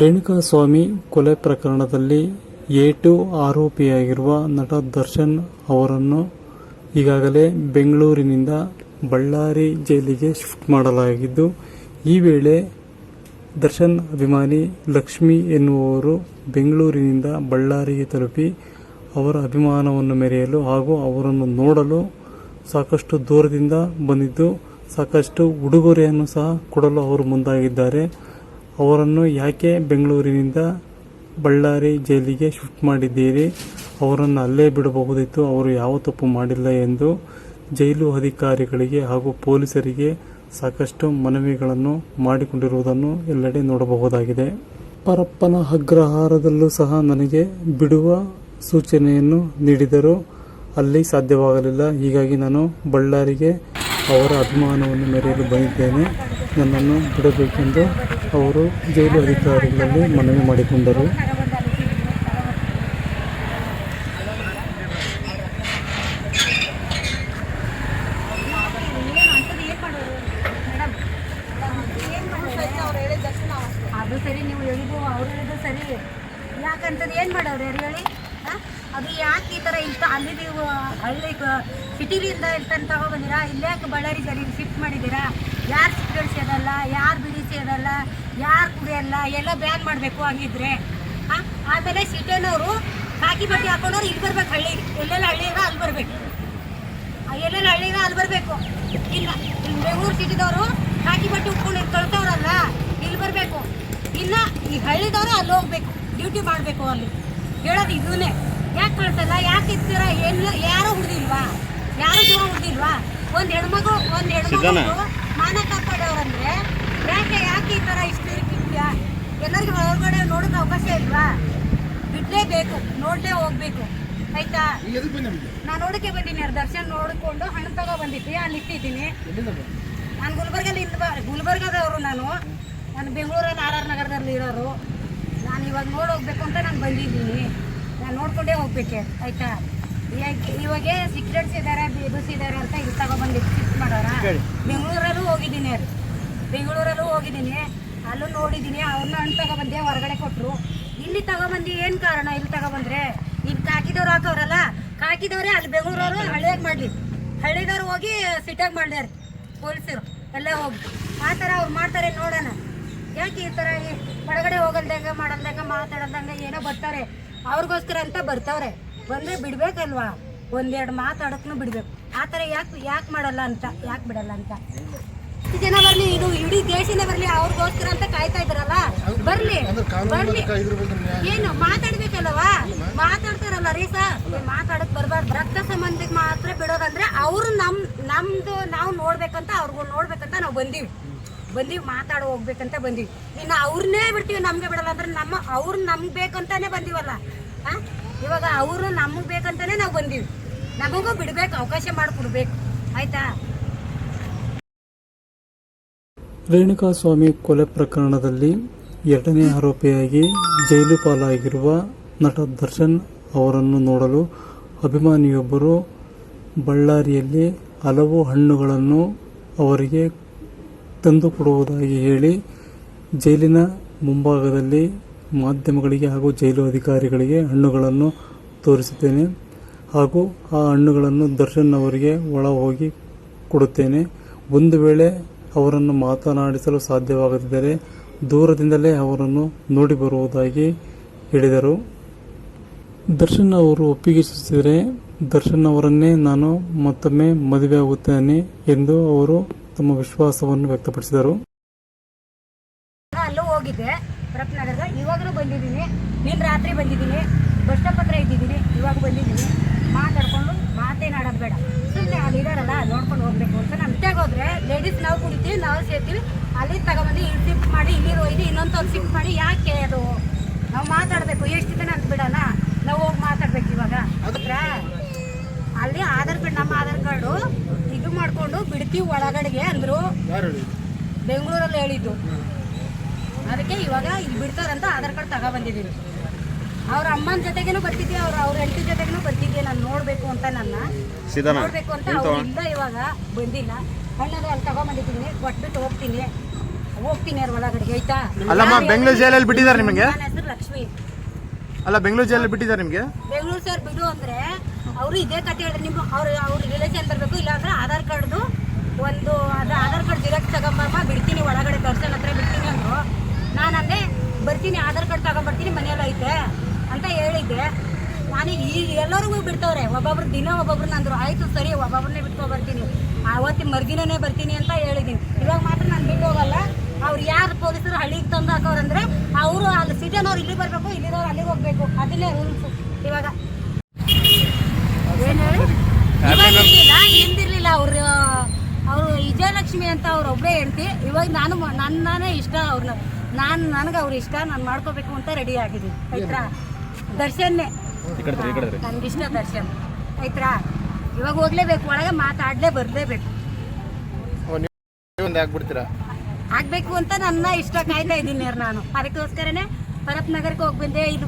ರೇಣುಕಾಸ್ವಾಮಿ ಕೊಲೆ ಪ್ರಕರಣದಲ್ಲಿ ಏಟು ಆರೋಪಿಯಾಗಿರುವ ನಟ ದರ್ಶನ್ ಅವರನ್ನು ಈಗಾಗಲೇ ಬೆಂಗಳೂರಿನಿಂದ ಬಳ್ಳಾರಿ ಜೈಲಿಗೆ ಶಿಫ್ಟ್ ಮಾಡಲಾಗಿದ್ದು, ಈ ವೇಳೆ ದರ್ಶನ್ ಅಭಿಮಾನಿ ಲಕ್ಷ್ಮಿ ಎನ್ನುವವರು ಬೆಂಗಳೂರಿನಿಂದ ಬಳ್ಳಾರಿಗೆ ತಲುಪಿ ಅವರ ಅಭಿಮಾನವನ್ನು ಮೆರೆಯಲು ಹಾಗೂ ಅವರನ್ನು ನೋಡಲು ಸಾಕಷ್ಟು ದೂರದಿಂದ ಬಂದಿದ್ದು, ಸಾಕಷ್ಟು ಉಡುಗೊರೆಯನ್ನು ಸಹ ಕೊಡಲು ಅವರು ಮುಂದಾಗಿದ್ದಾರೆ. ಅವರನ್ನು ಯಾಕೆ ಬೆಂಗಳೂರಿನಿಂದ ಬಳ್ಳಾರಿ ಜೈಲಿಗೆ ಶಿಫ್ಟ್ ಮಾಡಿದ್ದೀರಿ? ಅವರನ್ನು ಅಲ್ಲೇ ಬಿಡಬಹುದಿತ್ತು, ಅವರು ಯಾವ ತಪ್ಪು ಮಾಡಿಲ್ಲ ಎಂದು ಜೈಲು ಅಧಿಕಾರಿಗಳಿಗೆ ಹಾಗೂ ಪೊಲೀಸರಿಗೆ ಸಾಕಷ್ಟು ಮನವಿಗಳನ್ನು ಮಾಡಿಕೊಂಡಿರುವುದನ್ನು ಎಲ್ಲೆಡೆ ನೋಡಬಹುದಾಗಿದೆ. ಪರಪ್ಪನ ಅಗ್ರಹಾರದಲ್ಲೂ ಸಹ ನನಗೆ ಬಿಡುವ ಸೂಚನೆಯನ್ನು ನೀಡಿದರು ಅಲ್ಲಿ ಸಾಧ್ಯವಾಗಲಿಲ್ಲ. ಹೀಗಾಗಿ ನಾನು ಬಳ್ಳಾರಿಗೆ ಅವರ ಅಭಿಮಾನವನ್ನು ಮೆರೆಯಲು ಬಂದಿದ್ದೇನೆ ನನ್ನನ್ನು ಬಿಡಬೇಕೆಂದು ಅವರು ಜೈಲು ಅಧಿಕಾರಿಗಳಲ್ಲಿ ಮನವಿ ಮಾಡಿಕೊಂಡರು. ಅದು ಸರಿ, ನೀವು ಹೇಳಿದ್ದು, ಅವ್ರು ಹೇಳಿದ್ದು ಸರಿ. ಯಾಕಂತದ್ದು ಏನು ಮಾಡವ್ರೆ ಯಾರು ಹೇಳಿ? ಅದು ಯಾಕೆ ಈ ಥರ ಇಷ್ಟ ಅಲ್ಲಿ ನೀವು, ಹಳ್ಳಿ ಸಿಟಿಲಿಂದ ಇರ್ತಂತ ತಗೋ ಬಂದಿರಾ ಇಲ್ಲಾಕೆ ಬಳ್ಳಾರಿ ಜರಿಗೆ ಶಿಫ್ಟ್ ಮಾಡಿದ್ದೀರಾ? ಯಾರು ಸಿಕ್ಕಳಿಸೋದಲ್ಲ ಯಾರು ಬಿಡಿಸೋದಲ್ಲ ಯಾರು ಕುಡಿಯಲ್ಲ ಎಲ್ಲ ಬ್ಯಾನ್ ಮಾಡಬೇಕು ಹಂಗಿದ್ರೆ? ಆಮೇಲೆ ಸಿಟಿನವರು ಕಾಕಿ ಬಟ್ಟೆ ಹಾಕೊಂಡವ್ರು ಇಲ್ಲಿ ಬರ್ಬೇಕು ಹಳ್ಳಿ ಎಲ್ಲೆಲ್ಲ ಹಳ್ಳಿ ಇರೋ ಅಲ್ಲಿ ಬರಬೇಕು. ಎಲ್ಲೆಲ್ಲ ಹಳ್ಳಿಗ ಅಲ್ಲಿ ಬರಬೇಕು. ಇಲ್ಲ ಇಲ್ಲಿ ಬೆಂಗಳೂರು ಸಿಟಿದವರು ಕಾಕಿ ಬಟ್ಟೆ ಉಟ್ಕೊಂಡು ಕಳ್ತವ್ರಲ್ಲ ಇಲ್ಲಿ ಬರಬೇಕು. ಇಲ್ಲ ಈ ಹಳ್ಳಿದವರು ಅಲ್ಲಿ ಹೋಗ್ಬೇಕು ಡ್ಯೂಟಿ ಮಾಡಬೇಕು ಅಲ್ಲಿ. ಹೇಳೋದು ಇದನ್ನೇ ಯಾಕೆ ಕಳ್ಸಲ್ಲ ಯಾಕೆ ಇರ್ತೀರ ಎಲ್ಲ ಯಾರೂ ಹುಡ್ದಿಲ್ವಾ ಯಾರು ಜೀವ ಹುಡ್ದಿಲ್ವಾ ಒಂದು ಹೆಣ್ಮಗು ಒಂದು ಹೆಣ್ಮಗು ಮಾನ ಕಾಪಾಡೋರಂದ್ರೆ ಯಾಕೆ ಯಾಕೆ ಈ ಥರ ಇಷ್ಟು ಇರ್ತಿದ್ಯಾ ಎಲ್ಲರಿಗೂ ಹೊರಗಡೆ ನೋಡೋಕೆ ಅವಕಾಶ ಇಲ್ವಾ? ಬಿಡಲೇಬೇಕು ನೋಡಲೇ ಹೋಗ್ಬೇಕು. ಆಯ್ತಾ? ನಾನು ನೋಡಕ್ಕೆ ಬಂದೀನಿ ಅವ್ರ ದರ್ಶನ ನೋಡಿಕೊಂಡು ಹಣ್ಣು ತಗೋ ಬಂದಿದ್ದೆ ಅಲ್ಲಿ ಇಟ್ಟಿದ್ದೀನಿ. ನಾನು ಗುಲ್ಬರ್ಗಲ್ಲಿ ಇಂದ ಗುಲ್ಬರ್ಗದವರು ನಾನು. ನಾನು ಬೆಂಗಳೂರಲ್ಲಿ ಆರ್ ಆರ್ ನಗರದಲ್ಲಿ ಇರೋರು. ನಾನು ಇವಾಗ ನೋಡಿ ಹೋಗ್ಬೇಕು ಅಂತ ನಾನು ಬಂದಿದ್ದೀನಿ. ನಾನು ನೋಡ್ಕೊಂಡೇ ಹೋಗ್ಬೇಕೆ ಆಯ್ತಾ? ಇವಾಗ ಇವಾಗೆ ಸಿಕ್ರೆಟ್ಸ್ ಇದ್ದಾರೆ ಬೇಬಸ್ ಇದ್ದಾರೆ ಅಂತ ಇಲ್ಲಿ ತಗೊಬಂದಿದ್ದು ಶಿಫ್ಟ್ ಮಾಡೋರ? ಬೆಂಗಳೂರಲ್ಲೂ ಹೋಗಿದ್ದೀನಿ. ಅದು ಬೆಂಗಳೂರಲ್ಲೂ ಹೋಗಿದ್ದೀನಿ. ಅಲ್ಲೂ ನೋಡಿದ್ದೀನಿ. ಅವ್ರನ್ನ ಹಣ್ಣು ತಗೊಬಂದೆ ಹೊರಗಡೆ ಕೊಟ್ಟರು ಇಲ್ಲಿ ತಗೊಬಂದು ಏನು ಕಾರಣ? ಇಲ್ಲಿ ತಗೊಬಂದ್ರೆ ಇಲ್ಲಿ ಕಾಕಿದವ್ರು ಹಾಕೋರಲ್ಲ ಕಾಕಿದವ್ರೆ ಅಲ್ಲಿ ಬೆಂಗಳೂರವರು ಹಳ್ಳಿಯಾಗ ಮಾಡಲಿ ಹಳ್ಳಿದವ್ರು ಹೋಗಿ ಸಿಟಿಯಾಗ ಮಾಡ್ದಾರೆ ಪೊಲೀಸರು. ಎಲ್ಲ ಹೋಗಿ. ಆ ಥರ ಅವ್ರು ಮಾಡ್ತಾರೆ ನೋಡೋಣ. ಯಾಕೆ ಈ ಥರ ಈ ಹೋಗಲ್ದಂಗೆ, ಮಾಡಲ್ದಂಗೆ, ಮಾತಾಡಲ್ದಂಗೆ ಏನೋ ಬರ್ತಾರೆ. ಅವ್ರಿಗೋಸ್ಕರ ಅಂತ ಬರ್ತಾವ್ರೆ. ಬಂದರೆ ಬಿಡಬೇಕಲ್ವಾ? ಒಂದೆರಡು ಮಾತಾಡೋಕ್ಕೂ ಬಿಡಬೇಕು. ಆ ಥರ ಯಾಕೆ ಯಾಕೆ ಮಾಡಲ್ಲ ಅಂತ ಯಾಕೆ ಬಿಡಲ್ಲ ಅಂತ? ಎಷ್ಟು ಜನ ಬರ್ಲಿ ಇದು ಇಡೀ ದೇಶನೇ ಬರ್ಲಿ ಅವ್ರಿಗೋಸ್ಕರ ಅಂತ ಕಾಯ್ತಾ ಇದ್ರಲ್ಲ ಬರ್ಲಿ ಬರ್ಲಿ. ಏನು ಮಾತಾಡ್ಬೇಕಲ್ವಾ ಮಾತಾಡ್ತಾರಲ್ಲ ರೀ ಸರ್ ಮಾತಾಡಕ್ ಬರ್ಬಾರ್ದು. ರಕ್ತ ಸಂಬಂಧಕ್ಕೆ ಮಾತ್ರ ಬಿಡೋದಂದ್ರೆ ಅವ್ರು ನಮ್ ನಮ್ದು ನಾವು ನೋಡ್ಬೇಕಂತ ಅವ್ರಿಗೂ ನೋಡ್ಬೇಕಂತ ನಾವು ಬಂದೀವಿ. ಬಂದೀವಿ ಮಾತಾಡೋ ಹೋಗ್ಬೇಕಂತ ಬಂದೀವಿ. ಇನ್ನು ಅವ್ರನ್ನೇ ಬಿಡ್ತೀವಿ ನಮ್ಗೆ ಬಿಡಲ್ಲ ಅಂದ್ರೆ ನಮ್ಮ ಅವ್ರು ನಮ್ಗೆ ಬೇಕಂತಾನೆ ಬಂದೀವಲ್ಲ? ಇವಾಗ ಅವರು ನಮಗೆ ಬೇಕಂತಾನೆ ನಾವು ಬಂದೀವಿ. ನಮಗೂ ಬಿಡ್ಬೇಕು ಅವಕಾಶ ಮಾಡಿಕೊಡ್ಬೇಕು. ಆಯ್ತಾ? ರೇಣುಕಾಸ್ವಾಮಿ ಕೊಲೆ ಪ್ರಕರಣದಲ್ಲಿ ಎರಡನೇ ಆರೋಪಿಯಾಗಿ ಜೈಲು ಪಾಲಾಗಿರುವ ನಟ ದರ್ಶನ್ ಅವರನ್ನು ನೋಡಲು ಅಭಿಮಾನಿಯೊಬ್ಬರು ಬಳ್ಳಾರಿಯಲ್ಲಿ ಹಲವು ಹಣ್ಣುಗಳನ್ನು ಅವರಿಗೆ ತಂದು ಕೊಡುವುದಾಗಿ ಹೇಳಿ ಜೈಲಿನ ಮುಂಭಾಗದಲ್ಲಿ ಮಾಧ್ಯಮಗಳಿಗೆ ಹಾಗೂ ಜೈಲು ಅಧಿಕಾರಿಗಳಿಗೆ ಹಣ್ಣುಗಳನ್ನು ತೋರಿಸುತ್ತೇನೆ ಹಾಗೂ ಆ ಹಣ್ಣುಗಳನ್ನು ದರ್ಶನ್ ಅವರಿಗೆ ಒಳ ಹೋಗಿ ಕೊಡುತ್ತೇನೆ. ಒಂದು ವೇಳೆ ಅವರನ್ನು ಮಾತನಾಡಿಸಲು ಸಾಧ್ಯವಾಗದಿದ್ದರೆ ದೂರದಿಂದಲೇ ಅವರನ್ನು ನೋಡಿ ಬರುವುದಾಗಿ ಹೇಳಿದರು. ದರ್ಶನ್ ಅವರು ಒಪ್ಪಿಗೆ ಸೂಚಿಸಿದರೆ, ದರ್ಶನ್ ಅವರನ್ನೇ ನಾನು ಮತ್ತೊಮ್ಮೆ ಮದುವೆ ಆಗುತ್ತೇನೆ ಎಂದು ಅವರು ತಮ್ಮ ವಿಶ್ವಾಸವನ್ನು ವ್ಯಕ್ತಪಡಿಸಿದರು. ಅಲ್ಲೂ ಹೋಗಿದ್ದೆ ಇವಾಗಲೂ ಬಂದಿದ್ದೀನಿ. ರಾತ್ರಿ ಬಂದಿದ್ದೀನಿ. ಬಸ್ ಸ್ಟಾಪ್ ಹತ್ರ ಇದ್ದಿದ್ದೀನಿ. ಇವಾಗ ಬಂದಿದ್ದೀನಿ. ಮಾತಾಡ್ಕೊಂಡು ಮಾತೇನಾಡೋದು ಬೇಡ. ಸುಮ್ಮನೆ ಅಲ್ಲಿ ಇದಾರಲ್ಲ ನೋಡ್ಕೊಂಡು ಹೋಗ್ಬೇಕು ಅಂತ. ನಮ್ಮ ಹೋದ್ರೆ ಲೇಡೀಸ್ ನಾವು ಕುಡಿತೀವಿ ನಾವು ಸೇರ್ತೀವಿ. ಅಲ್ಲಿ ತಗೊಂಬಂದು ಇಲ್ಲಿ ಶಿಫ್ಟ್ ಮಾಡಿ ಇಲ್ಲಿ ಒಯ್ದು ಇನ್ನೊಂದು ಶಿಫ್ಟ್ ಮಾಡಿ ಯಾಕೆ ಅದು? ನಾವು ಮಾತಾಡಬೇಕು ಎಷ್ಟು ದಿನ ಅಂತ ಬಿಡೋಣ? ನಾವು ಹೋಗಿ ಮಾತಾಡ್ಬೇಕು ಇವಾಗ. ಅಲ್ಲಿ ಆಧಾರ್ ಕಾರ್ಡ್ ನಮ್ಮ ಆಧಾರ್ ಕಾರ್ಡು ಇದು ಮಾಡಿಕೊಂಡು ಬಿಡ್ತೀವಿ ಒಳಗಡೆಗೆ ಅಂದರು. ಬೆಂಗಳೂರಲ್ಲಿ ಹೇಳಿದ್ದು. ಅದಕ್ಕೆ ಇವಾಗ ಇಲ್ಲಿ ಬಿಡ್ತಾರಂತ ಆಧಾರ್ ಕಾರ್ಡ್ ತಗೊಬಂದಿದ್ದೀವಿ. ಅವ್ರ ಅಮ್ಮನ ಜೊತೆಗೇನು ಬರ್ತಿದ್ದೆ ಅವ್ರ ಅವ್ರ ಹೆಂಡತಿ ಜೊತೆಗೇನು ಬರ್ತಿದ್ದೆ ನಾನು ನೋಡ್ಬೇಕು ಅಂತ ನನ್ನ. ನೋಡ್ಬೇಕು ಅಂತ ಅವ್ರು ಇಲ್ಲ ಇವಾಗ ಬಂದಿಲ್ಲ. ಹಣ್ಣದು ಅಲ್ಲಿ ತಗೊಂಬಂದಿದ್ದೀನಿ. ಕೊಟ್ಬಿಟ್ಟು ಹೋಗ್ತೀನಿ. ಹೋಗ್ತೀನಿ ಅವ್ರ ಒಳಗಡೆ ಆಯ್ತಾ? ಅಲ್ಲಮ್ಮ ಬೆಂಗಳೂರು ಜೈಲಲ್ಲಿ ಬಿಟ್ಟಿದ್ದಾರೆ ನಿಮಗೆ? ನನ್ನ ಹೆಸರು ಲಕ್ಷ್ಮಿ. ಅಲ್ಲ ಬೆಂಗಳೂರು ಜೈಲಲ್ಲಿ ಬಿಟ್ಟಿದ್ದಾರೆ ನಿಮಗೆ? ಬೆಂಗಳೂರು ಸರ್ ಬಿಡು ಅಂದ್ರೆ ಅವರು ಇದೇ ಕತೆ ಹೇಳಿದ್ರೆ ನಿಮ್ಗೆ ಅವ್ರ ಅವ್ರ ರಿಲೇಷನ್ ಬರಬೇಕು ಇಲ್ಲಾಂದ್ರೆ ಆಧಾರ್ ಕಾರ್ಡ್ದು ಒಂದು ಅದು ಆಧಾರ್ ಕಾರ್ಡ್ ಜಿರಾಕ್ಸ್ ತಗೊಂಬಮ್ಮ ಬಿಡ್ತೀನಿ ಒಳಗಡೆ ದರ್ಶನ್ ಹತ್ರ ಬಿಡ್ತೀನಿ ಅಂದ್ರು. ನಾನು ಅಂದೆ ಬರ್ತೀನಿ ಆಧಾರ್ ಕಾರ್ಡ್ ತಗೊಂಬರ್ತೀನಿ ಮನೆಯಲ್ಲಿ ಐತೆ. ಹೇಳಿದ್ದೆ. ನಾನು ಈಗ ಎಲ್ಲರಿಗೂ ಬಿಡ್ತವ್ರೆ. ಒಬ್ಬೊಬ್ರು ದಿನ ಒಬ್ಬೊಬ್ರನ್ನ ಅಂದ್ರು ಆಯ್ತು ಸರಿ ಒಬ್ಬೊಬ್ರನ್ನೇ ಬಿಟ್ಕೊ ಬರ್ತೀನಿ ಆವತ್ತಿನ ಮರ್ದಿನೇ ಬರ್ತೀನಿ ಅಂತ ಹೇಳಿದ್ದೀನಿ. ಇವಾಗ ಮಾತ್ರ ನಾನು ಬಿಟ್ಟು ಹೋಗಲ್ಲ ಅವ್ರು ಯಾರು ಪೊಲೀಸರು ಹಳ್ಳಿಗೆ ತಂದು ಹಾಕೋರಂದ್ರೆ ಅವರು ಅಲ್ಲಿ ಸಿಟಿನವ್ರು ಇಲ್ಲಿ ಬರಬೇಕು ಇಲ್ಲಿರೋರು ಅಲ್ಲಿಗೆ ಹೋಗ್ಬೇಕು. ಅದನ್ನೇ ರೂಲ್ಸ್ ಇವಾಗ ಏನ್ ಹೇಳಿ? ಹಿಂದಿರ್ಲಿಲ್ಲ ಅವ್ರು. ಅವರು ವಿಜಯಲಕ್ಷ್ಮಿ ಅಂತ ಅವ್ರು ಒಬ್ಬರೇ ಹೇಳ್ತಿ ಇವಾಗ ನಾನು ನನ್ನೇ ನನ್ನನೇ ಇಷ್ಟ ಅವ್ರನ್ನ ನಾನು ನನಗೆ ಅವ್ರು ಇಷ್ಟ. ನಾನು ಮಾಡ್ಕೋಬೇಕು ಅಂತ ರೆಡಿ ಆಗಿದ್ದೀನಿ. ಆಯ್ತಾ? ದರ್ಶನ್ನೇ. ನನಗಿಷ್ಟ ದರ್ಶನ್. ಆಯ್ತಾ ಇವಾಗ ಹೋಗ್ಲೇಬೇಕು ಒಳಗೆ ಮಾತಾಡಲೇ ಬರಲೇಬೇಕು. ಆಗ್ಬೇಕು ಅಂತ ನನ್ನ ಇಷ್ಟ ಕಾಯ್ತಾ ಇದ್ದೀನಿ ನಾನು. ಅದಕ್ಕೋಸ್ಕರನೇ ಭರತ್ ನಗರಕ್ಕೆ ಹೋಗಿ ಬಂದೆ ಇದು